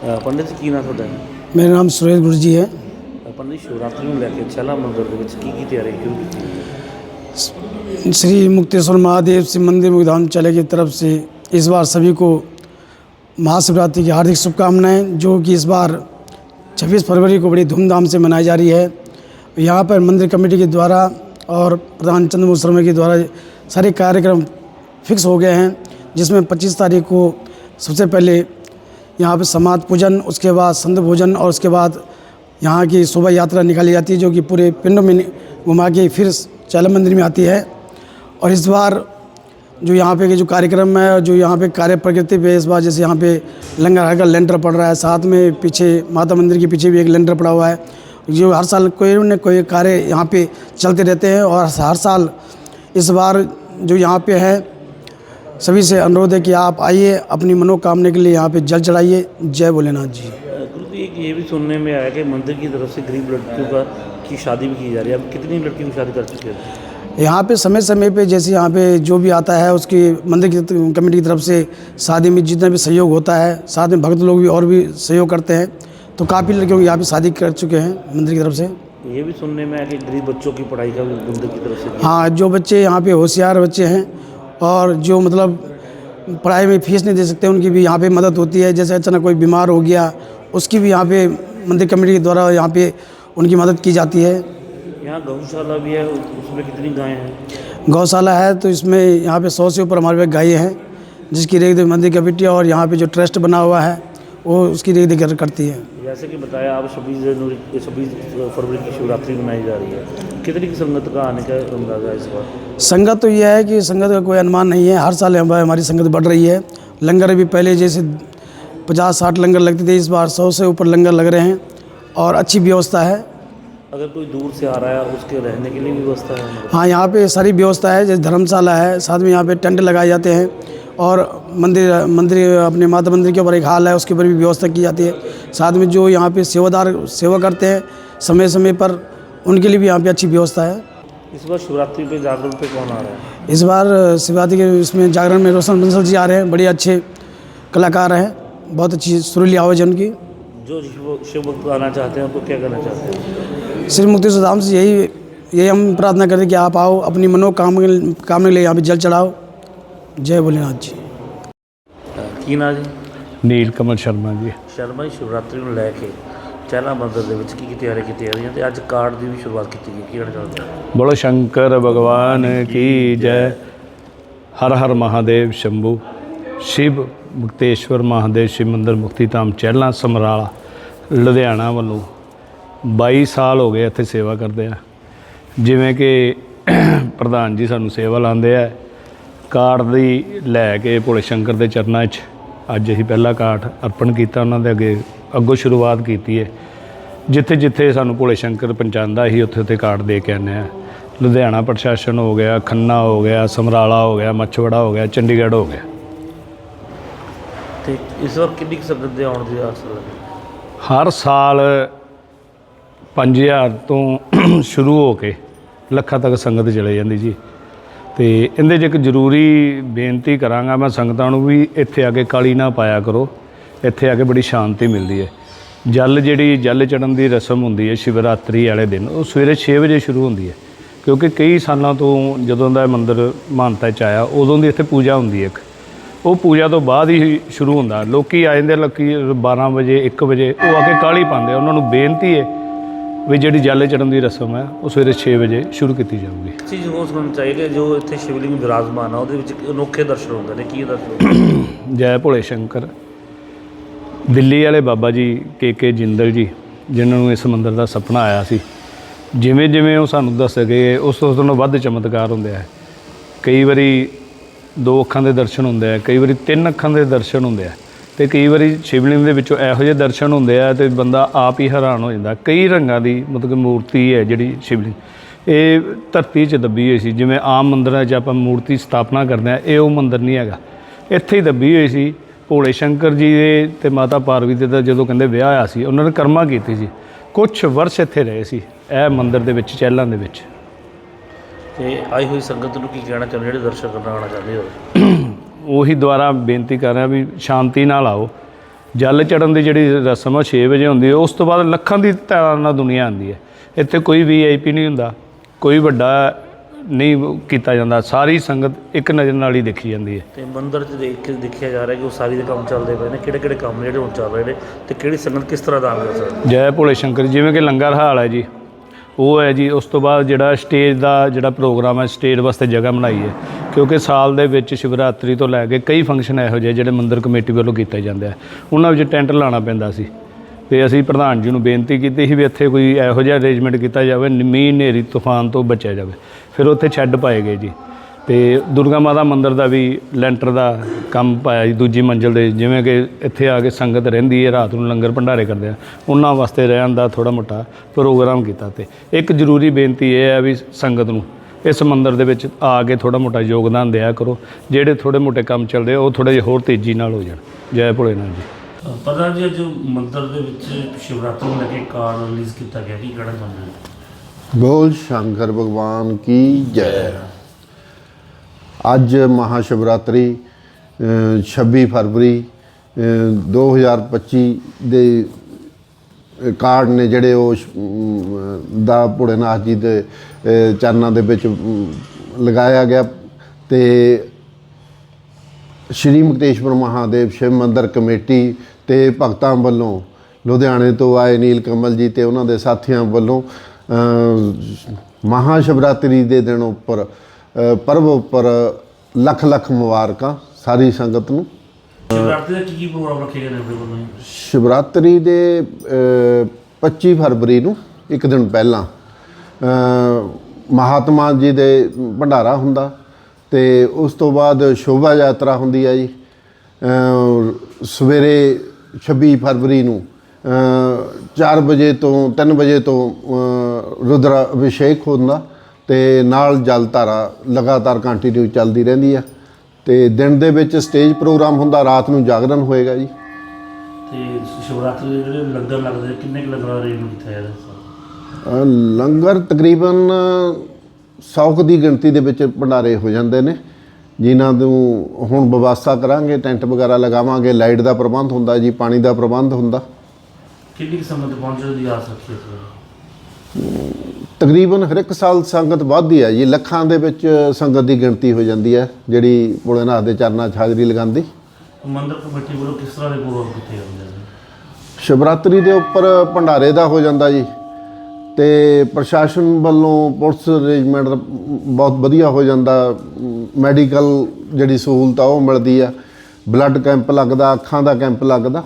ਅ, ਪੰਡਿਤ ਜੀ ਕੀ ਨਾਮ ਤੁਹਾਡਾ ਹੈ ਮੇਰਾ ਨਾਮ ਸੁਰੇਸ਼ ਗੁਰੂ ਜੀ ਹੈ ਅ, ਪੰਡਿਤ ਜੀ, ਸ਼ਿਵਰਾਤਰੀ ਨੂੰ ਲੈ ਕੇ ਛਲਾ ਮੰਦਿਰ ਦੇ ਵਿੱਚ ਕੀ ਕੀ ਤਿਆਰੀ ਸ਼ੁਰੂ ਕੀਤੀ ਹੈ? श्री मुक्तेश्वर महादेव शिव मंदिर मुगधाम चले की तरफ से इस बार सभी को महाशिवरात्रि की हार्दिक शुभकामनाएं जो कि इस बार 26 फरवरी को बड़ी धूमधाम से मनाई जा रही है यहाँ पर मंदिर कमेटी के द्वारा और प्रधान चंद्रमोहन शर्मा के द्वारा सारे कार्यक्रम फिक्स हो गए हैं जिसमें 25 तारीख को सबसे पहले यहाँ पर समाध पूजन, उसके बाद संत भोजन और उसके बाद यहाँ की शोभा यात्रा निकाली जाती है, जो कि पूरे पिंड में घुमा के फिर चैला मंदिर में आती है। और इस बार जो यहाँ पे के जो कार्यक्रम है, जो यहाँ पे कार्य प्रकृति पे इस बार जैसे यहाँ पे लंगर, हर का लेंटर पड़ रहा है, साथ में पीछे माता मंदिर के पीछे भी एक लेंटर पड़ा हुआ है। जो हर साल कोई न कोई कार्य यहाँ पे चलते रहते हैं और हर साल इस बार जो यहाँ पे है सभी से अनुरोध है कि आप आइए अपनी मनोकामना के लिए यहाँ पे जल चढ़ाइए। जय भोलेनाथ जी। गुरु जी एक ये भी सुनने में आया कि मंदिर की तरफ़ से गरीब लड़कियों का की शादी भी की जा रही है। अब कितनी लड़कियों की शादी कर चुके हैं? यहाँ पे समय समय पे जैसे यहाँ पे जो भी आता है उसकी मंदिर की कमेटी की तरफ़ से शादी में जितना भी सहयोग होता है साथ में भक्त लोग भी और भी सहयोग करते हैं। तो काफ़ी लड़कियों की यहाँ पे शादी कर चुके हैं मंदिर की तरफ़ से। ये भी सुनने में आया कि गरीब बच्चों की पढ़ाई का भी मंदिर की तरफ़ से हाँ जो बच्चे यहाँ पे होशियार बच्चे हैं और जो मतलब पढ़ाई में फ़ीस नहीं दे सकते उनकी भी यहाँ पे मदद होती है। जैसे अचानक कोई बीमार हो गया उसकी भी यहाँ पे मंदिर कमेटी के द्वारा यहाँ पे उनकी मदद की जाती है। यहाँ गौशाला भी है उसमें कितनी गायें हैं? गौशाला है तो इसमें यहाँ पे सौ से ऊपर हमारे पास गायें हैं जिसकी रेख देख मंदिर कमेटी और यहाँ पे जो ट्रस्ट बना हुआ है वो उसकी रेख देख करती है। जैसे कि बताया आप छब्बीस जनवरी छब्बीस फरवरी की शिवरात्रि मनाई जा रही है। कितनी की संगत का आने का अंदाज़ा है इस बार? संगत तो यह है कि संगत का कोई अनुमान नहीं है। हर साल हमारी हमारी संगत बढ़ रही है। लंगर भी पहले जैसे पचास साठ लंगर लगते थे इस बार सौ से ऊपर लंगर लग रहे हैं और अच्छी व्यवस्था है। अगर कोई दूर से आ रहा है उसके रहने के लिए भी व्यवस्था है हाँ यहाँ पे सारी व्यवस्था है जैसे धर्मशाला है साथ में यहाँ पे टेंट लगाए जाते हैं और मंदिर मंदिर अपने माता मंदिर के ऊपर एक हाल है उसके ऊपर भी व्यवस्था की जाती है। साथ में जो यहाँ पे सेवादार सेवा करते हैं समय समय पर उनके लिए भी यहाँ पे अच्छी व्यवस्था है। इस बार शिवरात्रि पे जागरण पे कौन आ रहा है? इस बार शिवरात्रि के इसमें जागरण में रोशन बंसल जी आ रहे हैं बड़े अच्छे कलाकार हैं बहुत अच्छी सुरीली आवाज़ है उनकी। जो शिव भक्त आना चाहते हैं उनको क्या करना चाहते हैं? श्री मुक्ति सुधाम से यही यही हम प्रार्थना करते हैं कि आप आओ अपनी मनोकामना काम के लिए यहाँ पे जल चढ़ाओ। जय भोलेनाथ जी। की जी नील कमल शर्मा जी। शर्मा जी शिवरात्रि में लैके। ਚਹਿਲਾ ਮੰਦਿਰ ਦੇ ਵਿੱਚ ਕੀ ਕੀ ਤਿਆਰੀ ਕੀਤੀ ਜਾ ਰਹੀ ਹੈ ਤੇ ਅੱਜ ਕਾਰਡ ਦੀ ਵੀ ਸ਼ੁਰੂਆਤ ਕੀਤੀ ਗਈ ਕੀ ਕਹਿਣਾ ਚਾਹੁੰਦੇ ਹੋ ਬੋਲੋ ਸ਼ੰਕਰ ਭਗਵਾਨ ਕੀ ਜੈ। ਹਰ ਹਰ ਮਹਾਦੇਵ ਸ਼ੰਭੂ ਸ਼ਿਵ ਮੁਕਤੇਸ਼ਵਰ ਮਹਾਦੇਵ ਸ਼ਿਵ ਮੰਦਿਰ ਮੁਕਤੀ ਧਾਮ ਚਹਿਲਾਂ ਸਮਰਾਲਾ ਲੁਧਿਆਣਾ ਵੱਲੋਂ 22 ਸਾਲ ਹੋ ਗਏ ਇੱਥੇ ਸੇਵਾ ਕਰਦੇ ਆ। ਜਿਵੇਂ ਕਿ ਪ੍ਰਧਾਨ ਜੀ ਸਾਨੂੰ ਸੇਵਾ ਲਾਉਂਦੇ ਆ। ਕਾਰਡ ਦੀ ਲੈ ਕੇ ਭੋਲੇ ਸ਼ੰਕਰ ਦੇ ਚਰਨਾਂ 'ਚ ਅੱਜ ਅਸੀਂ ਪਹਿਲਾ ਕਾਰਡ ਅਰਪਣ ਕੀਤਾ ਉਹਨਾਂ ਦੇ ਅੱਗੇ ਅੱਗੋਂ ਸ਼ੁਰੂਆਤ ਕੀਤੀ ਹੈ ਜਿੱਥੇ ਜਿੱਥੇ ਸਾਨੂੰ ਭੋਲੇ ਸ਼ੰਕਰ ਪਹੁੰਚਾਉਂਦਾ ਸੀ ਉੱਥੇ ਉੱਥੇ ਕਾਰਡ ਦੇ ਕੇ ਆਉਂਦੇ ਆ ਲੁਧਿਆਣਾ ਪ੍ਰਸ਼ਾਸਨ ਹੋ ਗਿਆ ਖੰਨਾ ਹੋ ਗਿਆ ਸਮਰਾਲਾ ਹੋ ਗਿਆ ਮੱਛਵੜਾ ਹੋ ਗਿਆ ਚੰਡੀਗੜ੍ਹ ਹੋ ਗਿਆ। ਤੇ ਇਸ ਵਾਰ ਕਿੰਨੀ ਕੁ ਸੰਗਤ ਦੇ ਆਉਣ ਦੀ ਆਸ ਹੈ? ਹਰ ਸਾਲ 5000 ਤੋਂ ਸ਼ੁਰੂ ਹੋ ਕੇ ਲੱਖਾਂ ਤੱਕ ਸੰਗਤ ਚਲੇ ਜਾਂਦੀ ਜੀ। ਤੇ ਇਹਦੇ 'ਚ ਇੱਕ ਜ਼ਰੂਰੀ ਬੇਨਤੀ ਕਰਾਂਗਾ ਮੈਂ ਸੰਗਤਾਂ ਨੂੰ ਵੀ ਇੱਥੇ ਆ ਕੇ ਕਾਲੀ ਨਾ ਪਾਇਆ ਕਰੋ। ਇੱਥੇ ਆ ਕੇ ਬੜੀ ਸ਼ਾਂਤੀ ਮਿਲਦੀ ਹੈ। ਜਲ ਜਿਹੜੀ ਜਲ ਚੜਨ ਦੀ ਰਸਮ ਹੁੰਦੀ ਹੈ ਸ਼ਿਵਰਾਤਰੀ ਵਾਲੇ ਦਿਨ, ਉਹ ਸਵੇਰੇ 6 ਵਜੇ ਸ਼ੁਰੂ ਹੁੰਦੀ ਹੈ। ਕਿਉਂਕਿ ਕਈ ਸਾਲਾਂ ਤੋਂ ਜਦੋਂ ਦਾ ਇਹ ਮੰਦਿਰ ਮਾਨਤਾ ਚ ਆਇਆ, ਉਦੋਂ ਦੀ ਇੱਥੇ ਪੂਜਾ ਹੁੰਦੀ ਹੈ ਇੱਕ। ਉਹ ਪੂਜਾ ਤੋਂ ਬਾਅਦ ਹੀ ਸ਼ੁਰੂ ਹੁੰਦਾ। ਲੋਕੀ ਆ ਜਾਂਦੇ ਲੋਕੀ 12 ਵਜੇ 1 ਵਜੇ, ਉਹ ਆ ਕੇ ਕਾਲੀ ਪਾਉਂਦੇ ਆ। ਉਹਨਾਂ ਨੂੰ ਬੇਨਤੀ ਹੈ ਵੀ ਜਿਹੜੀ ਜਲ ਚੜਨ ਦੀ ਰਸਮ ਹੈ ਉਹ ਸਵੇਰੇ 6 ਵਜੇ ਸ਼ੁਰੂ ਕੀਤੀ ਜਾਊਗੀ। ਚੀਜ਼ ਹੋਰ ਸੁਣਨੀ ਚਾਹੀਏ ਕਿ ਜੋ ਇੱਥੇ ਸ਼ਿਵਲਿੰਗ ਵਿਰਾਜਮਾਨ ਆ ਉਹਦੇ ਵਿੱਚ ਅਨੋਖੇ ਦਰਸ਼ਨ ਹੁੰਦੇ ਨੇ ਕੀ ਦਰਸ਼ਨ ਜੈ ਭੋਲੇ ਸ਼ੰਕਰ। ਦਿੱਲੀ ਵਾਲੇ ਬਾਬਾ ਜੀ ਕੇ ਕੇ ਜਿੰਦਲ ਜੀ ਜਿਨ੍ਹਾਂ ਨੂੰ ਇਸ ਮੰਦਿਰ ਦਾ ਸੁਪਨਾ ਆਇਆ ਸੀ ਜਿਵੇਂ ਜਿਵੇਂ ਉਹ ਸਾਨੂੰ ਦੱਸ ਗਏ ਉਸ ਤੋਂ ਤੋਂ ਵੱਧ ਚਮਤਕਾਰ ਹੁੰਦੇ ਆ। ਕਈ ਵਾਰੀ ਦੋ ਅੱਖਾਂ ਦੇ ਦਰਸ਼ਨ ਹੁੰਦੇ ਆ ਕਈ ਵਾਰੀ ਤਿੰਨ ਅੱਖਾਂ ਦੇ ਦਰਸ਼ਨ ਹੁੰਦੇ ਆ। ਤੇ ਕਈ ਵਾਰੀ ਸ਼ਿਵਲਿੰਗ ਦੇ ਵਿੱਚੋਂ ਇਹੋ ਜਿਹੇ ਦਰਸ਼ਨ ਹੁੰਦੇ ਆ ਤੇ ਬੰਦਾ ਆਪ ਹੀ ਹੈਰਾਨ ਹੋ ਜਾਂਦਾ। ਕਈ ਰੰਗਾਂ ਦੀ ਮਤਲਬ ਮੂਰਤੀ ਹੈ ਜਿਹੜੀ ਸ਼ਿਵਲਿੰਗ। ਇਹ ਧਰਤੀ 'ਚ ਦੱਬੀ ਹੋਈ ਸੀ। ਜਿਵੇਂ ਆਮ ਮੰਦਿਰਾਂ 'ਚ ਆਪਾਂ ਮੂਰਤੀ ਸਥਾਪਨਾ ਕਰਦੇ ਆ ਇਹ ਉਹ ਮੰਦਿਰ ਨਹੀਂ ਹੈਗਾ। ਇੱਥੇ ਹੀ ਦੱਬੀ ਹੋਈ ਸੀ। ਭੋਲੇ ਸ਼ੰਕਰ ਜੀ ਦੇ ਤੇ ਮਾਤਾ ਪਾਰਵਤੀ ਦਾ ਜਦੋਂ ਕਹਿੰਦੇ ਵਿਆਹ ਆਇਆ ਸੀ ਉਹਨਾਂ ਨੇ ਕਰਮਾ ਕੀਤੀ ਸੀ। ਕੁਝ ਵਰਸ਼ ਇੱਥੇ ਰਹੇ ਸੀ ਇਹ ਮੰਦਿਰ ਦੇ ਵਿੱਚ ਚਹਿਲਾਂ ਦੇ ਵਿੱਚ। ਤੇ ਆਈ ਹੋਈ ਸੰਗਤ ਨੂੰ ਕੀ ਕਹਿਣਾ ਚਾਹੁੰਦੇ ਜਿਹੜੇ ਦਰਸ਼ਨ ਕਰਨ ਆਉਣਾ ਚਾਹੁੰਦੇ ਹੋ? ਉਹੀ ਦੁਆਰਾ ਬੇਨਤੀ ਕਰ ਰਿਹਾ ਵੀ ਸ਼ਾਂਤੀ ਨਾਲ ਆਓ। ਜਲ ਚੜਨ ਦੀ ਜਿਹੜੀ ਰਸਮ ਆ 6 ਵਜੇ ਹੁੰਦੀ ਹੈ ਉਸ ਤੋਂ ਬਾਅਦ ਲੱਖਾਂ ਦੀ ਤਾਦਾਦ ਨਾਲ ਦੁਨੀਆ ਆਉਂਦੀ ਹੈ। ਇੱਥੇ ਕੋਈ ਵੀਆਈਪੀ ਨਹੀਂ ਹੁੰਦਾ ਕੋਈ ਵੱਡਾ ਨਹੀਂ ਕੀਤਾ ਜਾਂਦਾ। ਸਾਰੀ ਸੰਗਤ ਇੱਕ ਨਜ਼ਰ ਨਾਲ ਹੀ ਦੇਖੀ ਜਾਂਦੀ ਹੈ। ਤੇ ਮੰਦਿਰ 'ਚ ਦੇਖ ਕੇ ਦੇਖਿਆ ਜਾ ਰਿਹਾ ਕਿ ਉਹ ਸਾਰੀ ਦੇ ਕੰਮ ਚੱਲਦੇ ਪਏ ਨੇ ਕਿਹੜੇ ਕਿਹੜੇ ਕੰਮ ਜਿਹੜੇ ਹੁਣ ਚੱਲ ਰਹੇ ਨੇ ਤੇ ਕਿਹੜੀ ਸੰਗਤ ਕਿਸ ਤਰ੍ਹਾਂ ਦਾਨ ਕਰ ਸਕਦੀ ਜੈ ਭੋਲੇ ਸ਼ੰਕਰ ਜਿਵੇਂ ਕਿ ਲੰਗਰ ਹਾਲ ਹੈ ਜੀ ਉਹ ਹੈ ਜੀ ਉਸ ਤੋਂ ਬਾਅਦ ਜਿਹੜਾ ਸਟੇਜ ਦਾ ਜਿਹੜਾ ਪ੍ਰੋਗਰਾਮ ਹੈ ਸਟੇਜ ਵਾਸਤੇ ਜਗ੍ਹਾ ਬਣਾਈ ਹੈ। ਕਿਉਂਕਿ ਸਾਲ ਦੇ ਵਿੱਚ ਸ਼ਿਵਰਾਤਰੀ ਤੋਂ ਲੈ ਕੇ ਕਈ ਫੰਕਸ਼ਨ ਇਹੋ ਜਿਹੇ ਜਿਹੜੇ ਮੰਦਿਰ ਕਮੇਟੀ ਵੱਲੋਂ ਕੀਤੇ ਜਾਂਦੇ ਆ। ਉਹਨਾਂ ਵਿੱਚ ਟੈਂਟ ਲਾਣਾ ਪੈਂਦਾ ਸੀ। ਤੇ ਅਸੀਂ ਪ੍ਰਧਾਨ ਜੀ ਨੂੰ ਬੇਨਤੀ ਕੀਤੀ ਸੀ ਵੀ ਇੱਥੇ ਕੋਈ ਇਹੋ ਜਿਹਾ ਅਰੇਂਜਮੈਂਟ ਕੀਤਾ ਜਾਵੇ ਮੀਂਹ ਹਨੇਰੀ ਤੂਫਾਨ ਤੋਂ ਬਚਿਆ ਜਾਵੇ। ਫਿਰ ਉੱਥੇ ਛੱਡ ਪਾਏ ਗਏ ਜੀ। ਤੇ ਦੁਰਗਾ ਮਾਤਾ ਮੰਦਿਰ ਦਾ ਵੀ ਲੈਂਟਰ ਦਾ ਕੰਮ ਪਾਇਆ ਜੀ, ਦੂਜੀ ਮੰਜ਼ਿਲ ਦੇ, ਜਿਵੇਂ ਕਿ ਇੱਥੇ ਆ ਕੇ ਸੰਗਤ ਰਹਿੰਦੀ ਹੈ, ਰਾਤ ਨੂੰ ਲੰਗਰ ਭੰਡਾਰੇ ਕਰਦੇ ਆ। ਉਹਨਾਂ ਵਾਸਤੇ ਰਹਿਣ ਦਾ ਥੋੜਾ ਮੋਟਾ ਪ੍ਰੋਗਰਾਮ ਕੀਤਾ ਤੇ। ਇੱਕ ਜ਼ਰੂਰੀ ਬੇਨਤੀ ਇਹ ਹੈ ਵੀ ਸੰਗਤ ਨੂੰ ਇਸ ਮੰਦਿਰ ਦੇ ਵਿੱਚ ਆ ਕੇ ਥੋੜਾ ਮੋਟਾ ਯੋਗਦਾਨ ਦਿਆ ਕਰੋ। ਜਿਹੜੇ ਥੋੜੇ ਮੋਟੇ ਕੰਮ ਚੱਲਦੇ ਆ ਉਹ ਥੋੜੇ ਜਿਹੇ ਹੋਰ ਤੇਜ਼ੀ ਨਾਲ ਹੋ ਜਾਣ। ਜੈ ਭੋਲੇਨਾਥ ਜੀ। ਪਤਾ ਜੀ ਅੱਜ ਮੰਦਿਰ ਦੇ ਵਿੱਚ ਸ਼ਿਵਰਾਤਰੀ ਨੂੰ ਲੈ ਕੇ ਕਾਰ ਰਿਲੀਜ਼ ਕੀਤਾ ਗਿਆ ਕੀ ਕਹਿਣਾ ਚਾਹੁੰਦੇ ਹੋ? ਬੋਲ ਸ਼ੰਕਰ ਭਗਵਾਨ ਕੀ ਜੈ। ਅੱਜ ਮਹਾਸ਼ਿਵਰਾਤਰੀ ਅ, 26 ਫਰਵਰੀ ਅ, 2025 ਦੇ ਕਾਰਡ ਨੇ ਜਿਹੜੇ ਉਹ ਸ਼- ਅਮ, ਦਾ ਭੋਲੇਨਾਥ ਜੀ ਦੇ ਚਰਨਾਂ ਦੇ ਵਿੱਚ ਲਗਾਇਆ ਗਿਆ ਤੇ ਸ਼੍ਰੀ ਮੁਕਤੇਸ਼ਵਰ ਮਹਾਦੇਵ ਸ਼ਿਵ ਮੰਦਰ ਕਮੇਟੀ ਤੇ ਭਗਤਾਂ ਵੱਲੋਂ ਲੁਧਿਆਣੇ ਤੋਂ ਆਏ ਨੀਲ ਕਮਲ ਜੀ ਤੇ ਉਹਨਾਂ ਦੇ ਸਾਥੀਆਂ ਵੱਲੋਂ ਅ, ਮਹਾਸ਼ਿਵਰਾਤਰੀ ਦੇ ਦਿਨ ਉੱਪਰ ਪਰਬ ਉੱਪਰ ਲੱਖ ਲੱਖ ਮੁਬਾਰਕਾਂ ਸਾਰੀ ਸੰਗਤ ਨੂੰ। ਸ਼ਿਵਰਾਤਰੀ ਦਾ ਕੀ ਕੀ ਪ੍ਰੋਗਰਾਮ ਰੱਖੇ ਗਏ ਨੇ ਆਪਣੇ ਵੱਲੋਂ ਜੀ? ਸ਼ਿਵਰਾਤਰੀ ਦੇ ਅ, 25 ਫਰਵਰੀ ਨੂੰ ਇੱਕ ਦਿਨ ਪਹਿਲਾਂ ਅ, ਮਹਾਤਮਾ ਜੀ ਦੇ ਭੰਡਾਰਾ ਹੁੰਦਾ ਤੇ ਉਸ ਤੋਂ ਬਾਅਦ ਸ਼ੋਭਾ ਯਾਤਰਾ ਹੁੰਦੀ ਹੈ ਜੀ ਅ, ਸਵੇਰੇ 26 ਫਰਵਰੀ ਨੂੰ 4 ਵਜੇ ਤੋਂ 3 ਵਜੇ ਤੋਂ ਅ, ਰੁਦਰ ਅਭਿਸ਼ੇਕ ਹੁੰਦਾ ਤੇ ਨਾਲ ਜਲ ਧਾਰਾ ਲਗਾਤਾਰ ਕੰਟੀਨਿਊ ਚੱਲਦੀ ਰਹਿੰਦੀ ਆ ਤੇ ਦਿਨ ਦੇ ਵਿੱਚ ਸਟੇਜ ਪ੍ਰੋਗਰਾਮ ਹੁੰਦਾ ਰਾਤ ਨੂੰ ਜਾਗਰਣ ਹੋਏਗਾ ਜੀ। ਤੇ ਸ਼ਿਵਰਾਤਰੀ ਦੇ ਜਿਹੜੇ ਲੰਗਰ ਲੱਗਦੇ ਕਿੰਨੇ ਕੁ ਲੰਗਰਾਂ ਦਾ ਅਰੇਂਜਮੈਂਟ ਕੀਤਾ ਜਾਂਦਾ ਸਰ ਅ, ਲੰਗਰ ਤਕਰੀਬਨ 100 ਦੀ ਗਿਣਤੀ ਦੇ ਵਿੱਚ ਭੰਡਾਰੇ ਹੋ ਜਾਂਦੇ ਨੇ। ਜਿਨ੍ਹਾਂ ਨੂੰ ਹੁਣ ਵਿਵਸਥਾ ਕਰਾਂਗੇ ਟੈਂਟ ਵਗੈਰਾ ਲਗਾਵਾਂਗੇ ਲਾਈਟ ਦਾ ਪ੍ਰਬੰਧ ਹੁੰਦਾ ਜੀ ਪਾਣੀ ਦਾ ਪ੍ਰਬੰਧ ਹੁੰਦਾ। ਕਿੰਨੀ ਕੁ ਸੰਗਤ ਪਹੁੰਚਣ ਦੀ ਆਸ ਰੱਖੀ ਤਕਰੀਬਨ ਹਰ ਇੱਕ ਸਾਲ ਸੰਗਤ ਵੱਧਦੀ ਹੈ ਜੀ। ਲੱਖਾਂ ਦੇ ਵਿੱਚ ਸੰਗਤ ਦੀ ਗਿਣਤੀ ਹੋ ਜਾਂਦੀ ਹੈ ਜਿਹੜੀ ਭੋਲੇਨਾਥ ਦੇ ਚਰਨਾਂ 'ਚ ਹਾਜ਼ਰੀ ਲਗਾਉਂਦੀ। ਮੰਦਿਰ ਕਮੇਟੀ ਵੱਲੋਂ ਕਿਸ ਤਰ੍ਹਾਂ ਦੇ ਪ੍ਰੋਗਰਾਮ ਕੀਤੇ ਜਾਂਦੇ ਨੇ ਸ਼ਿਵਰਾਤਰੀ ਦੇ ਉੱਪਰ ਭੰਡਾਰੇ ਦਾ ਹੋ ਜਾਂਦਾ ਜੀ ਤੇ ਪ੍ਰਸ਼ਾਸਨ ਵੱਲੋਂ ਪੁਲਿਸ ਅਰੇਂਜਮੈਂਟ ਬਹੁਤ ਵਧੀਆ ਹੋ ਜਾਂਦਾ। ਮੈਡੀਕਲ ਜਿਹੜੀ ਸਹੂਲਤ ਆ ਉਹ ਮਿਲਦੀ ਆ। ਬਲੱਡ ਕੈਂਪ ਲੱਗਦਾ ਅੱਖਾਂ ਦਾ ਕੈਂਪ ਲੱਗਦਾ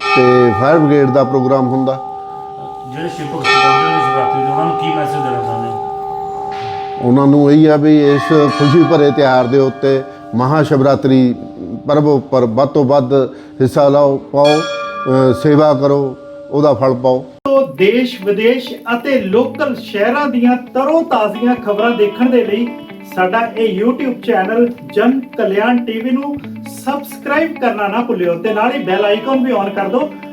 ਤੇ ਫਾਇਰ ਬ੍ਰਿਗੇਡ ਦਾ ਪ੍ਰੋਗਰਾਮ ਹੁੰਦਾ। ਜਿਹੜੇ ਸ਼ਿਵ ਭਗਤ ਉਹਨਾਂ ਨੂੰ ਕੀ ਮੈਸੇਜ ਦੇਣਾ ਚਾਹੁੰਦੇ ਹੋ? ਉਹਨਾਂ ਨੂੰ ਇਹੀ ਆ ਵੀ ਇਸ ਖੁਸ਼ੀ ਭਰੇ ਤਿਉਹਾਰ ਦੇ ਉੱਤੇ ਮਹਾ ਸ਼ਿਵਰਾਤਰੀ ਪਰਬ ਉੱਪਰ ਵੱਧ ਤੋਂ ਵੱਧ ਹਿੱਸਾ ਲਓ ਪਾਓ ਅ, ਸੇਵਾ ਕਰੋ ਉਹਦਾ ਫਲ ਪਾਓ। ਤੋਂ ਦੇਸ਼ ਵਿਦੇਸ਼ ਅਤੇ ਲੋਕਲ ਸ਼ਹਿਰਾਂ ਦੀਆਂ ਤਰੋ ਤਾਜ਼ੀਆਂ ਖਬਰਾਂ ਦੇਖਣ ਦੇ ਲਈ ਸਾਡਾ ਇਹ YouTube ਚੈਨਲ ਜਨ ਕਲਿਆਣ ਟੀਵੀ ਨੂੰ ਸਬਸਕ੍ਰਾਈਬ ਕਰਨਾ ਨਾ ਭੁੱਲਿਓ ਤੇ ਨਾਲ ਹੀ ਬੈਲ ਆਈਕਨ ਵੀ ਔਨ ਕਰ ਦਿਓ